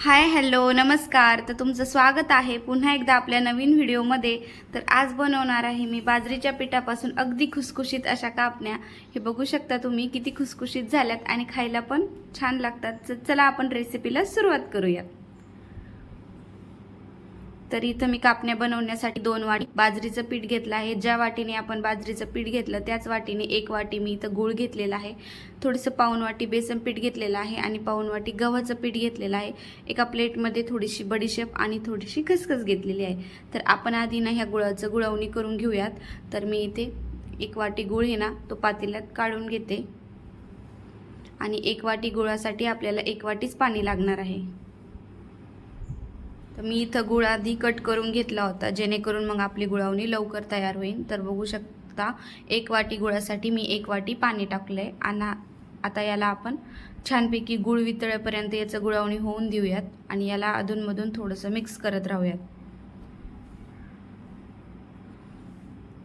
Hi hello नमस्कार. तर तुमचं स्वागत आहे पुन्हा एकदा आपल्या नवीन व्हिडिओमध्ये. तर आज बनवणार आहे मी बाजरीच्या पिठापासून अगदी खुसखुशीत अशा कापण्या. हे बघू शकता तुम्ही किती खुसखुशीत झाल्यात आणि खायला पण छान लागतात. तर चला आपण रेसिपीला सुरुवात करूयात. तर इथं मी कापण्या बनवण्यासाठी दोन वाटी बाजरीचं पीठ घेतलं आहे. ज्या वाटीने आपण बाजरीचं पीठ घेतलं त्याच वाटीने एक वाटी मी इथं गूळ घेतलेला आहे. थोडंसं पाऊन वाटी बेसन पीठ घेतलेलं आहे आणि पाऊन वाटी गव्हाचं पीठ घेतलेलं आहे. एका प्लेटमध्ये थोडीशी बडीशेप आणि थोडीशी खसखस घेतलेली आहे. तर आपण आधी ना ह्या गुळाचं गुळवणी करून घेऊयात. तर मी इथे एक वाटी गुळ आहे ना तो पातेल्यात काढून घेते. आणि एक वाटी गुळासाठी आपल्याला एक वाटीच पाणी लागणार आहे. तर मी इथं गुळ आधी कट करून घेतला होता. जेणेकरून मग आपली गुळावणी लवकर तयार होईल. तर बघू शकता एक वाटी गुळासाठी मी एक वाटी पाणी टाकलं आहे आणि आता याला आपण छानपैकी गुळ वितळेपर्यंत याचं गुळावणी होऊन देऊयात. आणि याला अधूनमधून थोडंसं मिक्स करत राहूयात.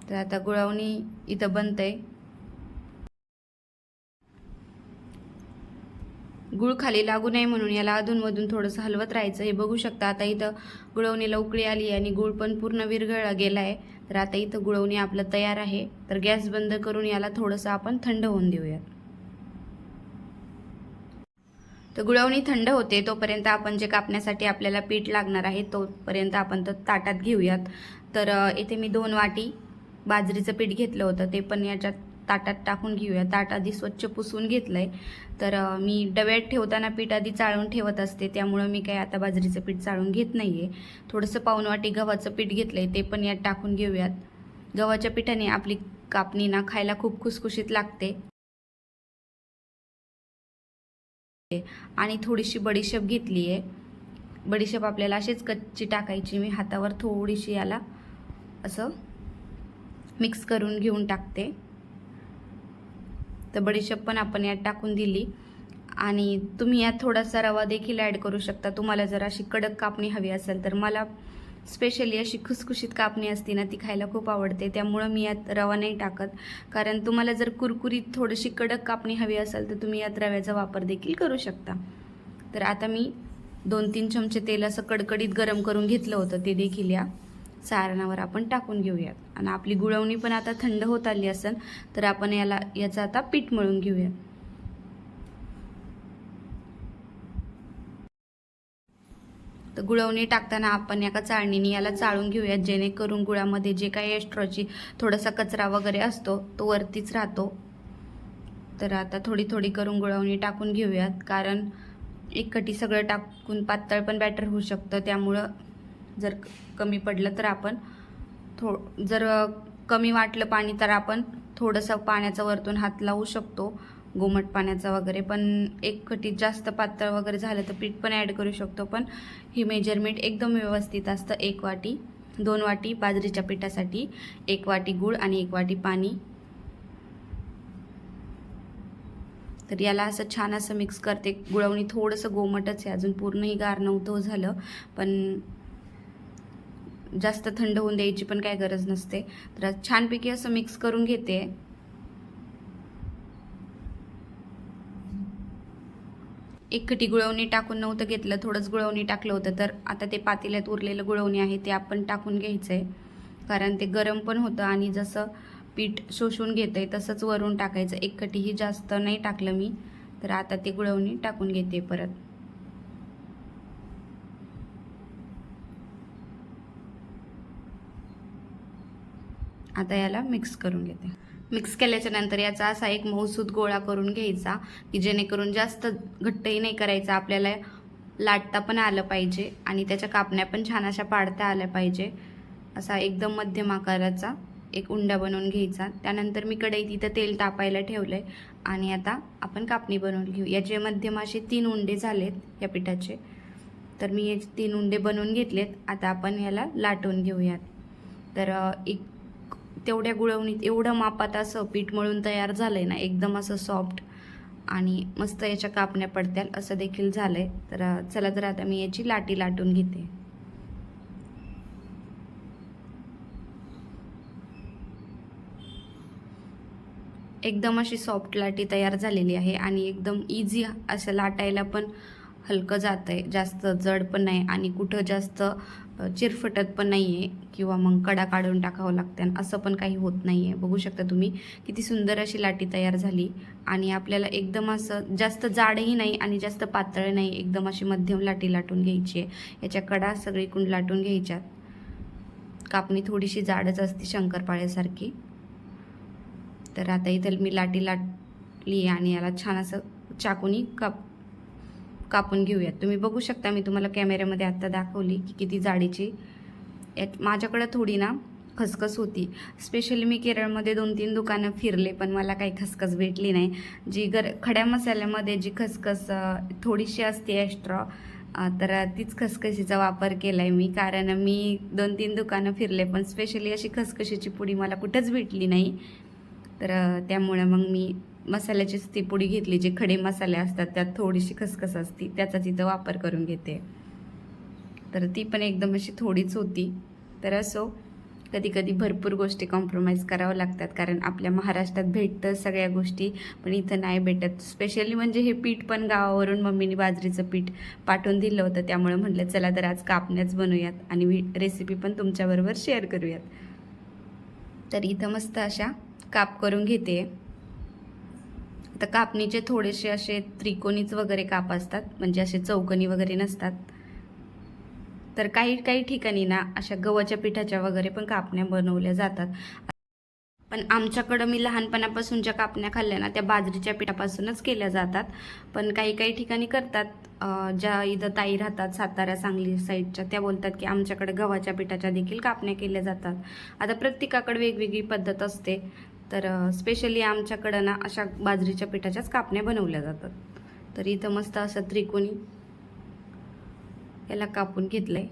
तर आता गुळावणी इथं बनतंय. गुळ खाली लागू नये म्हणून याला अधूनमधून थोडंसं हलवत राहायचं. हे बघू शकता आता इथं गुळवणीला उकळी आली आणि गुळ पण पूर्ण विरघळला गेला आहे तर आता इथं गुळवणी आपलं तयार आहे. तर गॅस बंद करून याला थोडंसं आपण थंड होऊन देऊयात. तर गुळवणी थंड होते तोपर्यंत आपण जे कापण्यासाठी आपल्याला पीठ लागणार आहे तोपर्यंत आपण तर ताटात घेऊयात. तर इथे मी दोन वाटी बाजरीचं पीठ घेतलं होतं ते पण याच्यात ताटात टाकून घेऊया. ताट आधी स्वच्छ पुसून घेतलं आहे तर मी डब्यात ठेवताना पीठ आधी चाळून ठेवत असते. त्यामुळं मी काय आता बाजरीचं पीठ चाळून घेत नाही आहे थोडंसं पाऊनवाटी गव्हाचं पीठ घेतलं आहे ते पण यात टाकून घेऊयात. गव्हाच्या पिठाने आपली कापणी ना खायला खूप खुसखुशीत लागते. आणि थोडीशी बडीशेप घेतली आहे बडीशेप आपल्याला अशीच कच्ची टाकायची. मी हातावर थोडीशी याला असं मिक्स करून घेऊन टाकते. तर बडीशेप पण आपण यात टाकून दिली. आणि तुम्ही यात थोडासा रवा देखील ॲड करू शकता. तुम्हाला जर अशी कडक कापणी हवी असेल तर. मला स्पेशली अशी खुसखुशीत कापणी असते ना ती खायला खूप आवडते. त्यामुळं मी यात रवा नाही टाकत. कारण तुम्हाला जर कुरकुरीत थोडीशी कडक कापणी हवी असेल तर तुम्ही यात रव्याचा वापर देखील करू शकता. तर आता मी दोन तीन चमचे तेल असं कडकडीत गरम करून घेतलं होतं ते देखील या. सारणावर आपण टाकून घेऊयात. आणि आपली गुळवणी पण आता थंड होत आली असेल तर आपण याला याचं आता पीठ मळून घेऊयात. तर गुळवणी टाकताना आपण एका चाळणीने याला चाळून घेऊयात जेणेकरून गुळामध्ये जे काही एस्ट्रॉची थोडासा कचरा वगैरे असतो तो वरतीच राहतो. तर आता थोडी थोडी करून गुळवणी टाकून घेऊयात कारण एकखटी सगळं टाकून पातळ पण बॅटर होऊ शकतं त्यामुळं जर कमी पडलं तर आपण थो जर कमी वाटलं पाणी तर आपण थोडंसं पाण्याचा वरतून हात लावू शकतो गोमट पाण्याचा वगैरे. पण एक खटीत जास्त पातळ वगैरे झालं तर पीठ पण ॲड करू शकतो. पण ही मेजरमेंट एकदम व्यवस्थित असतं. एक वाटी दोन वाटी बाजरीच्या पिठासाठी एक वाटी गूळ आणि एक वाटी पाणी. तर याला असं छान असं मिक्स करते. गुळवणी थोडंसं गोमटच आहे. अजून पूर्णही गार नव्हतं झालं. पण जास्त थंड होऊन द्यायची पण काय गरज नसते. तर छानपैकी असं मिक्स करून घेते. एक कटी गुळवणी टाकून नव्हतं घेतलं थोडंच गुळवणी टाकलं होतं तर आता ते पातेल्यात उरलेलं गुळवणी आहे ते आपण टाकून घ्यायचं आहे कारण ते गरम पण होतं आणि जसं पीठ शोषून घेतं आहे तसंच वरून टाकायचं. एक कटीही जास्त नाही टाकलं मी तर आता ते गुळवणी टाकून घेते परत. आता याला मिक्स करून घेते. मिक्स केल्याच्यानंतर याचा असा एक मऊसूद गोळा करून घ्यायचा की जेणेकरून जास्त घट्टही नाही करायचा आपल्याला लाटता पण आलं पाहिजे आणि त्याच्या कापण्या पण छान अशा पाडता आल्या पाहिजे. असा एकदम मध्यम आकाराचा एक उंडा बनवून घ्यायचा. त्यानंतर मी कढई तिथं तेल तापायला ठेवलं आहे आणि आता आपण कापणी बनवून घेऊ. याचे मध्यम असे तीन उंडे झालेत या पिठाचे तर मी हे तीन उंडे बनवून घेतलेत. आता आपण याला लाटून घेऊयात. तर एक तेवढ्या गुळवणीत एवढं मापात असं पीठ मळून तयार झालं आहे ना एकदम असं सॉफ्ट आणि मस्त याच्या कापण्या पडत्याल असं देखील झालं आहे तर चला तर आता मी याची लाटी लाटून घेते. एकदम अशी सॉफ्ट लाटी तयार झालेली आहे आणि एकदम इझी असं लाटायला पण हलकं जातं आहे जास्त जड पण नाही आणि कुठं जास्त चिरफटत पण नाही आहे किंवा मग कडा काढून टाकावं लागतं आणि असं पण काही होत नाही आहे बघू शकता तुम्ही किती सुंदर अशी लाटी तयार झाली आणि आपल्याला एकदम असं जास्त जाडही नाही आणि जास्त पातळ नाही एकदम अशी मध्यम लाटी लाटून घ्यायची आहे. याच्या कडा सगळीकडून लाटून घ्यायच्यात कापणी थोडीशी जाडच असते शंकरपाळ्यासारखी. तर आता इथं मी लाटी लाटली आणि याला छान असं चाकूनी काप कापून घेऊयात. तुम्ही बघू शकता मी तुम्हाला कॅमेऱ्यामध्ये आत्ता दाखवली की किती जाडीची यात माझ्याकडं थोडी ना खसखस होती. स्पेशली मी केरळमध्ये दोन तीन दुकानं फिरले पण मला काही खसखस भेटली नाही. जी गर खड्या मसाल्यामध्ये जी खसखस थोडीशी असते एक्स्ट्रा तर तीच खसखशीचा वापर केला आहे मी. कारण मी दोन तीन दुकानं फिरले पण स्पेशली अशी खसखशीची पुडी मला कुठंच भेटली नाही. तर त्यामुळे मग मी मसाल्याचीच ती पुडी घेतली जे खडे मसाले असतात त्यात थोडीशी खसखस असती त्याचा तिथं वापर करून घेते. तर ती पण एकदम अशी थोडीच होती. तर असो कधी कधी भरपूर गोष्टी कॉम्प्रोमाइज करावं लागतात कारण आपल्या महाराष्ट्रात भेटतं सगळ्या गोष्टी पण इथं नाही भेटत. स्पेशली म्हणजे हे पीठ पण गावावरून मम्मीने बाजरीचं पीठ पाठवून दिलं होतं त्यामुळे म्हटलं चला तर आज कापण्याच बनवूयात आणि रेसिपी पण तुमच्याबरोबर शेअर करूयात. तर इथं मस्त अशा काप करून घेते. आता कापणीचे थोडेसे असे त्रिकोणीच वगैरे काप असतात म्हणजे असे चौकनी वगैरे नसतात. तर काही काही ठिकाणी ना अशा गव्हाच्या पिठाच्या वगैरे पण कापण्या बनवल्या जातात. पण आमच्याकडं मी लहानपणापासून ज्या कापण्या खाल्ल्या ना त्या बाजरीच्या पिठापासूनच केल्या जातात. पण काही काही ठिकाणी करतात. ज्या इथं ताई राहतात सातारा सांगली साईडच्या त्या बोलतात की आमच्याकडे गव्हाच्या पिठाच्या देखील कापण्या केल्या जातात. आता प्रत्येकाकडे वेगवेगळी पद्धत असते. तर स्पेशली आमच्याकडं ना अशा बाजरीच्या पिठाच्याच कापण्या बनवल्या जातात. तर इथं मस्त असं त्रिकोणी याला कापून घेतलंय.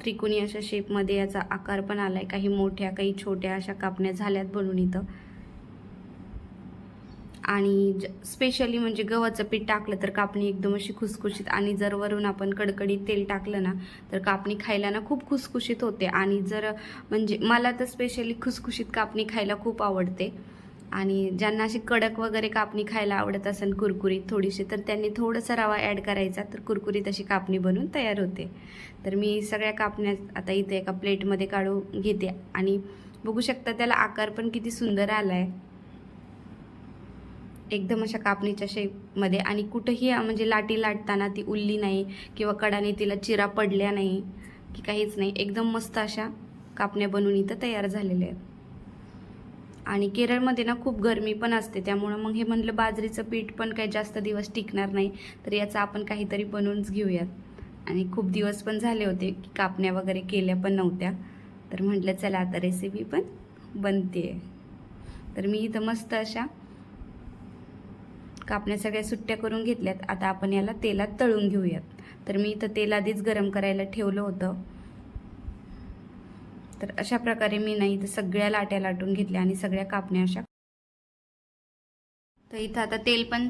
त्रिकोणी अशा शेपमध्ये याचा आकार पण आलाय. काही मोठ्या काही छोट्या अशा कापण्या झाल्यात बनून इथं. आणि स्पेशली म्हणजे गव्हाचं पीठ टाकलं तर कापणी एकदम अशी खुसखुशीत आणि जर वरून आपण कडकडीत तेल टाकलं ना तर कापणी खायला ना खूप खुसखुशीत होते. आणि जर म्हणजे मला तर स्पेशली खुसखुशीत कापणी खायला खूप आवडते. आणि ज्यांना अशी कडक वगैरे कापणी खायला आवडत असेल कुरकुरीत थोडीशी तर त्यांनी थोडंसं रवा ॲड करायचा तर कुरकुरीत अशी कापणी बनून तयार होते. तर मी सगळ्या कापण्या आता इथे एका प्लेटमध्ये काढून घेते. आणि बघू शकता त्याला आकार पण किती सुंदर आला आहे एकदम अशा कापणीच्या शेपमध्ये आणि कुठंही म्हणजे लाटी लाटताना ती उरली नाही किंवा कडाने तिला चिरा पडल्या नाही की काहीच नाही. एकदम मस्त अशा कापण्या बनवून इथं तयार झालेल्या आहेत. आणि केरळमध्ये ना खूप गरमी पण असते त्यामुळं मग हे म्हणलं बाजरीचं पीठ पण काही जास्त दिवस टिकणार नाही तर याचं आपण काहीतरी बनवूनच घेऊयात. आणि खूप दिवस पण झाले होते की कापण्या वगैरे केल्या पण नव्हत्या. तर म्हटलं चला आता रेसिपी पण बनते तर मी इथं मस्त अशा कापण्या सगळ्या सुट्ट्या करून घेतल्यात. आता आपण याला तेलात तळून घेऊयात. तर मी इथं तेल आधीच गरम करायला ठेवलं होतं. तर अशा प्रकारे मी नाही इथं सगळ्या लाट्या लाटून घेतल्या आणि सगळ्या कापण्या अशा तर इथं आता तेल पण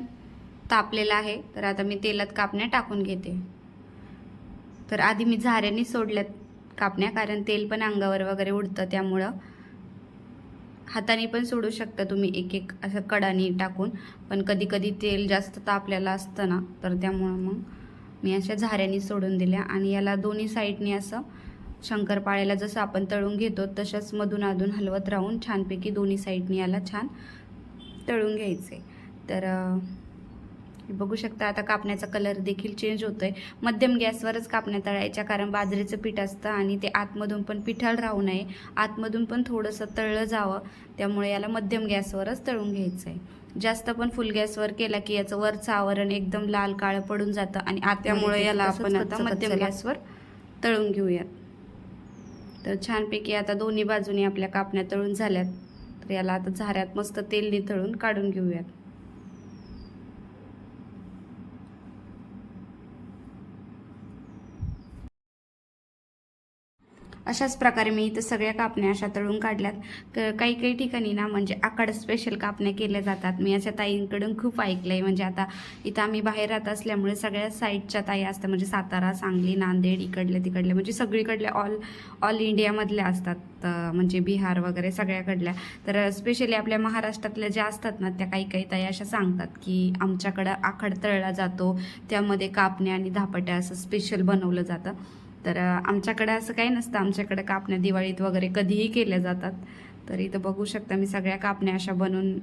तापलेलं आहे. तर आता मी तेलात कापण्या टाकून घेते. तर आधी मी झाऱ्याने सोडल्यात कापण्या कारण तेल पण अंगावर वगैरे उडतं त्यामुळं. हाताने पण सोडू शकता तुम्ही एक एक असं कडाने टाकून. पण कधी कधी तेल जास्त तापलेलं असतं ना तर त्यामुळं मग मी अशा झाऱ्याने सोडून दिल्या. आणि याला दोन्ही साईडने असं शंकरपाळ्याला जसं आपण तळून घेतो तसंच मधून अधून हलवत राहून छानपैकी दोन्ही साईडने याला छान तळून घ्यायचे. तर बघू शकता आता कापण्याचा कलर देखील चेंज होतोय. मध्यम गॅसवरच कापण्या तळायच्या कारण बाजरीचं पीठ असतं आणि ते आतमधून पण पिठाळ राहू नये. आतमधून पण थोडंसं तळलं जावं त्यामुळे याला मध्यम गॅसवरच तळून घ्यायचं आहे जास्त पण फुल गॅसवर केला की याचं वरचं आवरण एकदम लाल काळं पडून जातं आणि आत त्यामुळे याला आपण आता मध्यम गॅसवर तळून घेऊयात. तर छानपैकी आता दोन्ही बाजूनी आपल्या कापण्या तळून झाल्यात. तर याला आता झाऱ्यात मस्त तेल निथळून काढून घेऊयात. अशाच प्रकारे मी इथं सगळ्या कापण्या अशा तळून काढल्यात. काही काही ठिकाणी ना म्हणजे आकाड स्पेशल कापण्या केल्या जातात. मी अशा ताईंकडून खूप ऐकलं आहे म्हणजे आता इथं आम्ही बाहेर राहत असल्यामुळे सगळ्या साईडच्या ताई असतात. म्हणजे सातारा सांगली नांदेड इकडले तिकडले म्हणजे सगळीकडल्या ऑल ऑल इंडियामधल्या असतात. म्हणजे बिहार वगैरे सगळ्याकडल्या. तर स्पेशली आपल्या महाराष्ट्रातल्या ज्या असतात ना त्या काही काही ताई अशा सांगतात की आमच्याकडं आखड तळला जातो. त्यामध्ये कापण्या आणि धापट्या असं स्पेशल बनवलं जातं. तर आमच्याकडे असं काही नसतं. आमच्याकडे कापण्या दिवाळीत वगैरे कधीही केल्या जातात. तर इथं बघू शकता मी सगळ्या कापण्या अशा बनवून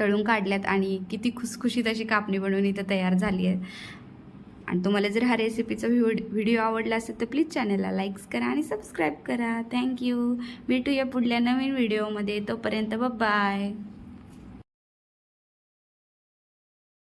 तळून काढल्यात आणि किती खुसखुशीत अशी कापणी बनवून इथं तयार झाली आहे. आणि तुम्हाला जर हा रेसिपीचा व्हिडिओ आवडला असेल तर प्लीज चॅनलला लाईक्स करा आणि सबस्क्राईब करा. थँक्यू भेटूया पुढल्या नवीन व्हिडिओमध्ये. तोपर्यंत बाय.